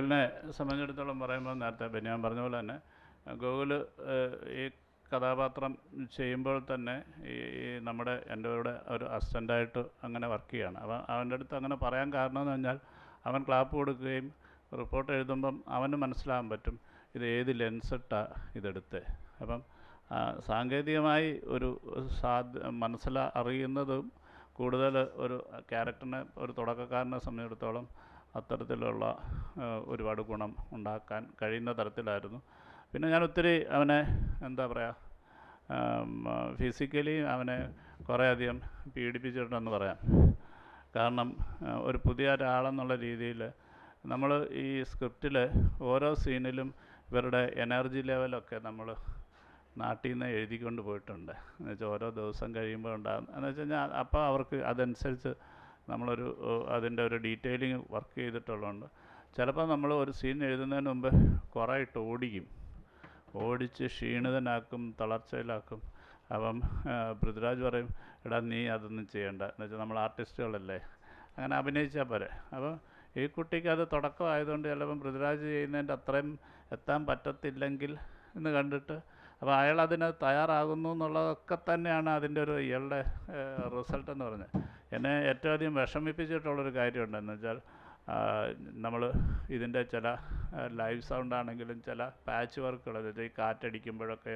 ഗോകുലിനെ സംബന്ധിച്ചിടത്തോളം പറയുമ്പോൾ നേരത്തെ ബെന്യാൻ പറഞ്ഞ പോലെ തന്നെ ഗൂഗിൾ ഈ കഥാപാത്രം ചെയ്യുമ്പോൾ തന്നെ ഈ നമ്മുടെ എന്റെ കൂടെ ഒരു അസിസ്റ്റന്റായിട്ട് അങ്ങനെ വർക്ക് ചെയ്യുകയാണ് അപ്പോൾ അവന്റെ അടുത്ത് അങ്ങനെ പറയാൻ കാരണം എന്ന് പറഞ്ഞാൽ അവൻ ക്ലാപ്പ് കൊടുക്കുകയും റിപ്പോർട്ട് എഴുതുമ്പം അവന് മനസ്സിലാകാൻ പറ്റും ഇത് ഏത് ലെൻസിട്ടാണ് ഇതെടുത്ത്. അപ്പം സാങ്കേതികമായി ഒരു സാധ്യ മനസ്സിലാ അറിയുന്നതും കൂടുതൽ ഒരു ക്യാരക്ടറിനെ ഒരു തുടക്കക്കാരനെ സംബന്ധിച്ചിടത്തോളം അത്തരത്തിലുള്ള ഒരുപാട് ഗുണം ഉണ്ടാക്കാൻ കഴിയുന്ന തരത്തിലായിരുന്നു. പിന്നെ ഞാൻ ഒത്തിരി അവനെ എന്താ പറയുക ഫിസിക്കലി അവനെ കുറേയധികം പീഡിപ്പിച്ചിട്ടുണ്ടെന്ന് പറയാം. കാരണം ഒരു പുതിയ ഒരാളെന്നുള്ള രീതിയിൽ നമ്മൾ ഈ സ്ക്രിപ്റ്റിൽ ഓരോ സീനിലും ഇവരുടെ എനർജി ലെവലൊക്കെ നമ്മൾ നാട്ടിൽ നിന്ന് എഴുതിക്കൊണ്ട് പോയിട്ടുണ്ട്. എന്നുവെച്ചാൽ ഓരോ ദിവസം കഴിയുമ്പോൾ ഉണ്ടാകും എന്ന് വെച്ച് കഴിഞ്ഞാൽ അപ്പോൾ അവർക്ക് അതനുസരിച്ച് നമ്മളൊരു അതിന്റെ ഒരു ഡീറ്റെയിലിങ് വർക്ക് ചെയ്തിട്ടുള്ളതുകൊണ്ട് ചിലപ്പോൾ നമ്മൾ ഒരു സീൻ എഴുതുന്നതിന് മുമ്പ് കുറേ ഇട്ട് ഓടിക്കും. ഓടിച്ച് ക്ഷീണിതനാക്കും തളർച്ചയിലാക്കും. അപ്പം പൃഥ്വിരാജ് പറയും എടാ നീ അതൊന്നും ചെയ്യണ്ട. എന്ന് വെച്ചാൽ നമ്മൾ ആർട്ടിസ്റ്റുകളല്ലേ. അങ്ങനെ അഭിനയിച്ചാൽ പോരെ. അപ്പം ഈ കുട്ടിക്ക് അത് തുടക്കമായതുകൊണ്ട് ചിലപ്പം പൃഥ്വിരാജ് ചെയ്യുന്നതിന്റെ അത്രയും എത്താൻ പറ്റത്തില്ലെങ്കിൽ എന്ന് കണ്ടിട്ട് അപ്പോൾ അയാൾ അതിന് തയ്യാറാകുന്നു എന്നുള്ളതൊക്കെ തന്നെയാണ് അതിന്റെ ഒരു ഇയാളുടെ റിസൾട്ട് എന്ന് പറഞ്ഞത്. എന്നെ ഏറ്റവും അധികം വിഷമിപ്പിച്ചിട്ടുള്ളൊരു കാര്യമുണ്ട് എന്ന് വെച്ചാൽ നമ്മൾ ഇതിന്റെ ചില ലൈവ് സൗണ്ട് ആണെങ്കിലും ചില പാച്ച് വർക്കുകൾ അതായത് ഈ കാറ്റടിക്കുമ്പോഴൊക്കെ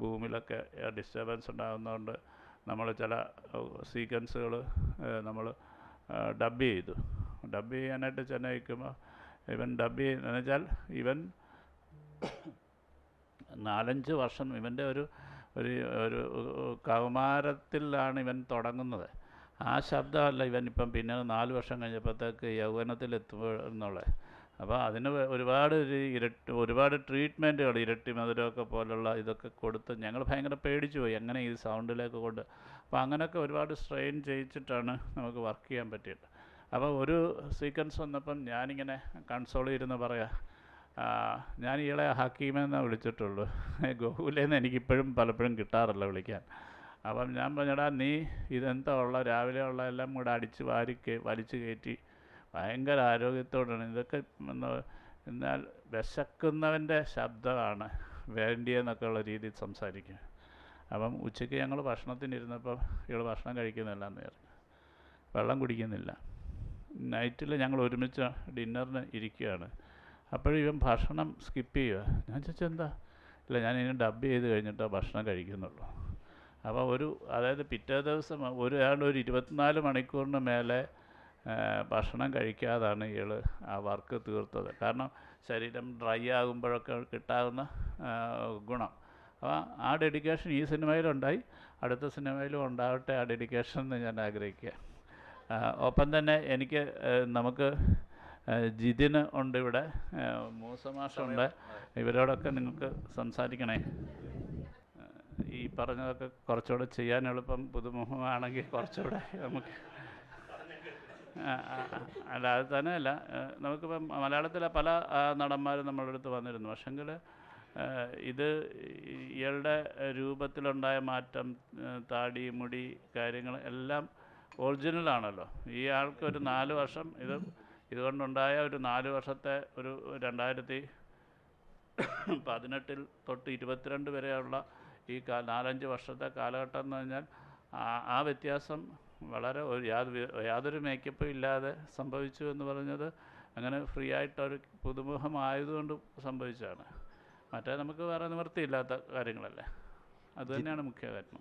ഭൂമിയിലൊക്കെ ഡിസ്റ്റർബൻസ് ഉണ്ടാകുന്നതുകൊണ്ട് നമ്മൾ ചില സീക്വൻസുകൾ നമ്മൾ ഡബ് ചെയ്തു. ഡബ് ചെയ്യാനായിട്ട് ചെന്നൈ വയ്ക്കുമ്പോൾ ഇവൻ ഡബ് ചെയ്യുന്നതെന്ന് വെച്ചാൽ ഇവൻ നാലഞ്ച് വർഷം ഇവന്റെ ഒരു ഒരു ഒരു കൗമാരത്തിലാണ് ഇവൻ തുടങ്ങുന്നത്. ആ ശബ്ദമല്ല ഇവനിപ്പം പിന്നെ നാല് വർഷം കഴിഞ്ഞപ്പോഴത്തേക്ക് യൗവനത്തിലെത്തുമ്പോൾ എന്നുള്ളത് അപ്പോൾ അതിന് ഒരുപാട് ഒരു ഇരട്ടി ഒരുപാട് ട്രീറ്റ്മെന്റുകൾ ഇരട്ടി മധുരമൊക്കെ പോലുള്ള ഇതൊക്കെ കൊടുത്ത് ഞങ്ങൾ ഭയങ്കര പേടിച്ചു പോയി. എങ്ങനെ ഈ സൗണ്ടിലേക്ക് കൊണ്ട്. അപ്പോൾ അങ്ങനെയൊക്കെ ഒരുപാട് സ്ട്രെയിൻ ചെയ്യിച്ചിട്ടാണ് നമുക്ക് വർക്ക് ചെയ്യാൻ പറ്റിയത്. അപ്പോൾ ഒരു സീക്വൻസ് വന്നപ്പം ഞാനിങ്ങനെ കൺസോൾ ഇരുന്ന് പറയാം ഞാൻ ഇയാളെ ഹക്കീമെന്നാണ് വിളിച്ചിട്ടുള്ളൂ. ഗോകുലേന്ന് എനിക്കിപ്പോഴും പലപ്പോഴും കിട്ടാറില്ല വിളിക്കാൻ. അപ്പം ഞാൻ പറഞ്ഞടാ നീ ഇതെന്താ ഉള്ള രാവിലെ ഉള്ള എല്ലാം കൂടെ അടിച്ച് വാരി വലിച്ചു കയറ്റി. ഭയങ്കര ആരോഗ്യത്തോടാണ്. ഇതൊക്കെ എന്ന് എന്നാൽ വിശക്കുന്നവന്റെ ശബ്ദമാണ് വേണ്ടിയെന്നൊക്കെ ഉള്ള രീതിയിൽ സംസാരിക്കുക. അപ്പം ഉച്ചയ്ക്ക് ഞങ്ങൾ ഭക്ഷണത്തിനിരുന്നപ്പം ഇയാൾ ഭക്ഷണം കഴിക്കുന്നില്ല എന്ന് പറഞ്ഞു. വെള്ളം കുടിക്കുന്നില്ല. നൈറ്റിൽ ഞങ്ങൾ ഒരുമിച്ച് ഡിന്നറിന് ഇരിക്കുകയാണ്. അപ്പോഴും ഇവൻ ഭക്ഷണം സ്കിപ്പ് ചെയ്യുക. ഞാൻ ചോദിച്ചെന്താ ഇല്ല ഞാൻ ഇനി ഡബ് ചെയ്ത് കഴിഞ്ഞിട്ടോ ഭക്ഷണം കഴിക്കുന്നുള്ളൂ. അപ്പോൾ ഒരു അതായത് പിറ്റേ ദിവസം ഒരാൾ ഒരു ഇരുപത്തിനാല് മണിക്കൂറിന് മേലെ ഭക്ഷണം കഴിക്കാതാണ് ഇയാൾ ആ വർക്ക് തീർത്തത്. കാരണം ശരീരം ഡ്രൈ ആകുമ്പോഴൊക്കെ കിട്ടാവുന്ന ഗുണം. അപ്പോൾ ആ ഡെഡിക്കേഷൻ ഈ സിനിമയിലുണ്ടായി. അടുത്ത സിനിമയിലും ഉണ്ടാവട്ടെ ആ ഡെഡിക്കേഷൻ എന്ന് ഞാൻ ആഗ്രഹിക്കുക. ഒപ്പം തന്നെ എനിക്ക് നമുക്ക് ജിതിന് ഉണ്ട് ഇവിടെ. മൂസമാഷുണ്ട്. ഇവരോടൊക്കെ നിങ്ങൾക്ക് സംസാരിക്കണേ. ഈ പറഞ്ഞതൊക്കെ കുറച്ചുകൂടെ ചെയ്യാൻ എളുപ്പം പുതുമുഖമാണെങ്കിൽ കുറച്ചുകൂടെ നമുക്ക് അല്ല അത് തന്നെയല്ല. നമുക്കിപ്പം മലയാളത്തിലെ പല നടന്മാരും നമ്മളുടെ അടുത്ത് വന്നിരുന്നു. പക്ഷെങ്കിൽ ഇത് ഇയാളുടെ രൂപത്തിലുണ്ടായ മാറ്റം താടി മുടി കാര്യങ്ങൾ എല്ലാം ഒറിജിനലാണല്ലോ. ഈ ആൾക്ക് ഒരു നാല് വർഷം ഇത് ഇതുകൊണ്ടുണ്ടായ ഒരു നാല് വർഷത്തെ ഒരു രണ്ടായിരത്തി പതിനെട്ടിൽ തൊട്ട് ഇരുപത്തിരണ്ട് വരെയുള്ള ഈ കാ നാലഞ്ച് വർഷത്തെ കാലഘട്ടം എന്ന് പറഞ്ഞാൽ ആ ആ വ്യത്യാസം വളരെ ഒരു യാതൊരു യാതൊരു മേക്കപ്പും ഇല്ലാതെ സംഭവിച്ചു എന്ന് പറഞ്ഞത് അങ്ങനെ ഫ്രീ ആയിട്ട് ആയിട്ടൊരു പുതുമുഖമായതുകൊണ്ട് സംഭവിച്ചതാണ്. മറ്റേ നമുക്ക് വേറെ നിവൃത്തിയില്ലാത്ത കാര്യങ്ങളല്ലേ? അത് തന്നെയാണ് മുഖ്യ കാരണം.